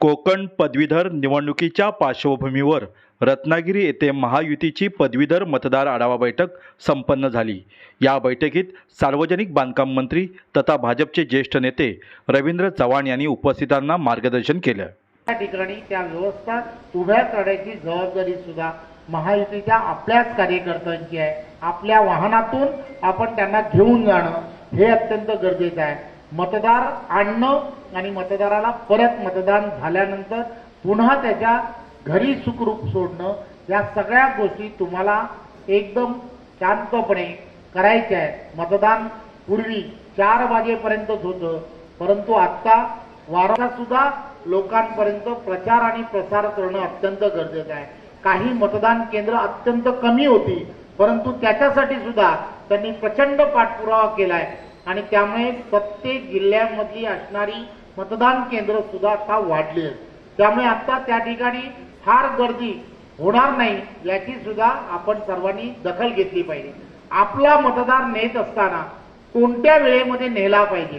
कोकण पदवीधर निवडणुकीच्या पार्श्वभूमीवर रत्नागिरी येथे महायुतीची पदवीधर मतदार आढावा बैठक संपन्न झाली. या बैठकीत सार्वजनिक बांधकाम मंत्री तथा भाजपचे ज्येष्ठ नेते रवींद्र चव्हाण यांनी उपस्थितांना मार्गदर्शन केलं. त्या ठिकाणी त्या व्यवस्था उभ्या करण्याची जबाबदारी सुद्धा महायुतीच्या आपल्याच कार्यकर्त्यांची आहे. आपल्या वाहनातून आपण त्यांना घेऊन जाणं हे अत्यंत गरजेचं आहे. मतदार आणणं आणि मतदाराला परत मतदान झाल्यानंतर पुन्हा त्याच्या घरी सुखरूप सोडणं या सगळ्या गोष्टी तुम्हाला एकदम शांतपणे करायच्या आहेत. मतदान पूर्वी चार वाजेपर्यंतच होतं परंतु आता वारा सुद्धा लोकांपर्यंत प्रचार आणि प्रसार करणं अत्यंत गरजेचं आहे. काही मतदान केंद्र अत्यंत कमी होती परंतु त्याच्यासाठी सुद्धा त्यांनी प्रचंड पाठपुरावा केलाय. आणि त्यामुळे प्रत्येक जिल्ह्यामधली असणारी मतदान केंद्र सुद्धा आता वाढली आहेत. त्यामुळे आता त्या ठिकाणी फार गर्दी होणार नाही याची सुद्धा आपण सर्वांनी दखल घेतली पाहिजे. आपला मतदार नेत असताना कोणत्या वेळेमध्ये नेला पाहिजे?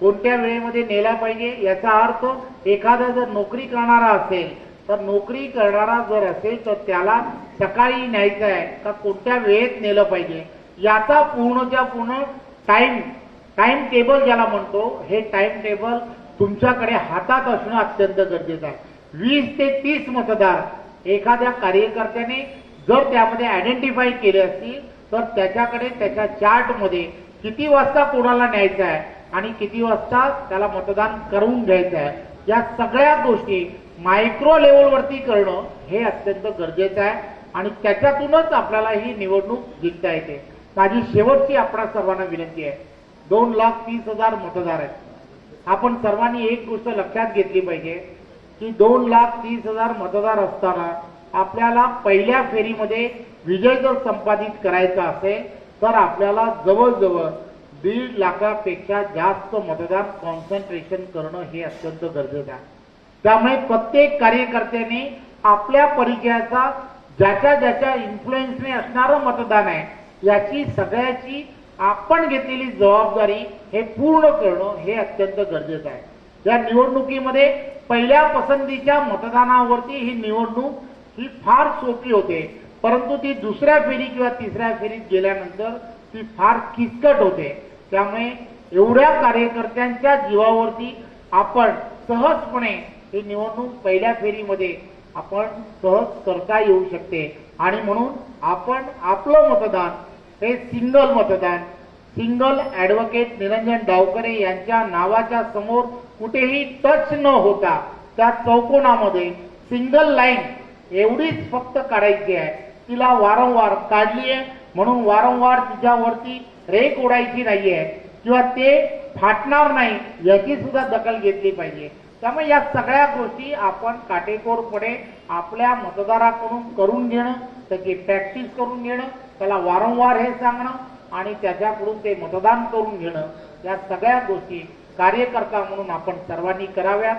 कोणत्या वेळेमध्ये नेला पाहिजे याचा अर्थ एखादा जर नोकरी करणारा असेल तर नोकरी करणारा जर असेल तर त्याला सकाळी न्यायचं आहे का कोणत्या वेळेत नेलं पाहिजे? याचा पूर्णच्या पूर्ण टाइम टाइम टेबल ज्याला म्हणतो हे टाइम टेबल तुमच्याकडे हातात असणं अत्यंत गरजेचं आहे. वीस ते तीस मतदार एखाद्या कार्यकर्त्याने जर त्यामध्ये आयडेंटिफाय केले असतील तर त्याच्याकडे त्याच्या चार्टमध्ये किती वाजता कोणाला न्यायचं आहे आणि किती वाजता त्याला मतदान करून घ्यायचं आहे या सगळ्या गोष्टी मायक्रो लेवलवरती करणं हे अत्यंत गरजेचं आहे आणि त्याच्यातूनच आपल्याला ही निवडणूक जिंकता येते. माझी शेवटची आपणा सर्वांना विनंती आहे. दोन लाख तीस हजार मतदार आहेत. आपण सर्वांनी एक गोष्ट लक्षात घेतली पाहिजे की दोन लाख तीस हजार मतदार असताना आपल्याला पहिल्या फेरीमध्ये विजय जर संपादित करायचा असेल तर आपल्याला जवळजवळ दीड लाखापेक्षा जास्त मतदार कॉन्सन्ट्रेशन करणं हे अत्यंत गरजेचं आहे. त्यामुळे प्रत्येक कार्यकर्त्याने आपल्या परिचयाचा ज्याच्या ज्याच्या इन्फ्लुएन्सने असणारं मतदान आहे याची सगळ्याची आपण घेतलेली जबाबदारी हे पूर्ण करणं हे अत्यंत गरजेचं आहे. या निवडणुकीमध्ये पहिल्या पसंतीच्या मतदानावरती ही निवडणूक ही फार सोपी होते. परंतु ती दुसऱ्या फेरी किंवा तिसऱ्या फेरीत गेल्यानंतर ती फार किचकट होते. त्यामुळे एवढ्या कार्यकर्त्यांच्या जीवावरती आपण सहजपणे ही निवडणूक पहिल्या फेरीमध्ये आपण सहज करता येऊ शकते. आणि म्हणून आपण आपलं मतदान हे सिंगल मतदान. सिंगल ऍडव्होकेट निरंजन डावकरे यांच्या नावाच्या समोर कुठेही टच न होता त्या चौकोनामध्ये सिंगल लाईन एवढीच फक्त काढायची आहे. तिला वारंवार काढली आहे. म्हणून वारंवार तिच्यावरती रेक ओढायची नाहीये. किंवा ते फाटणार नाही याची सुद्धा दखल घेतली पाहिजे. त्यामुळे या सगळ्या गोष्टी आपण काटेकोरपणे आपल्या मतदाराकडून करून घेणं त्याची प्रॅक्टिस करून घेणं त्याला वारंवार हे सांगणं आणि त्याच्याकडून ते मतदान करून घेणं या सगळ्या गोष्टी कार्यकर्ता म्हणून आपण सर्वांनी कराव्यात.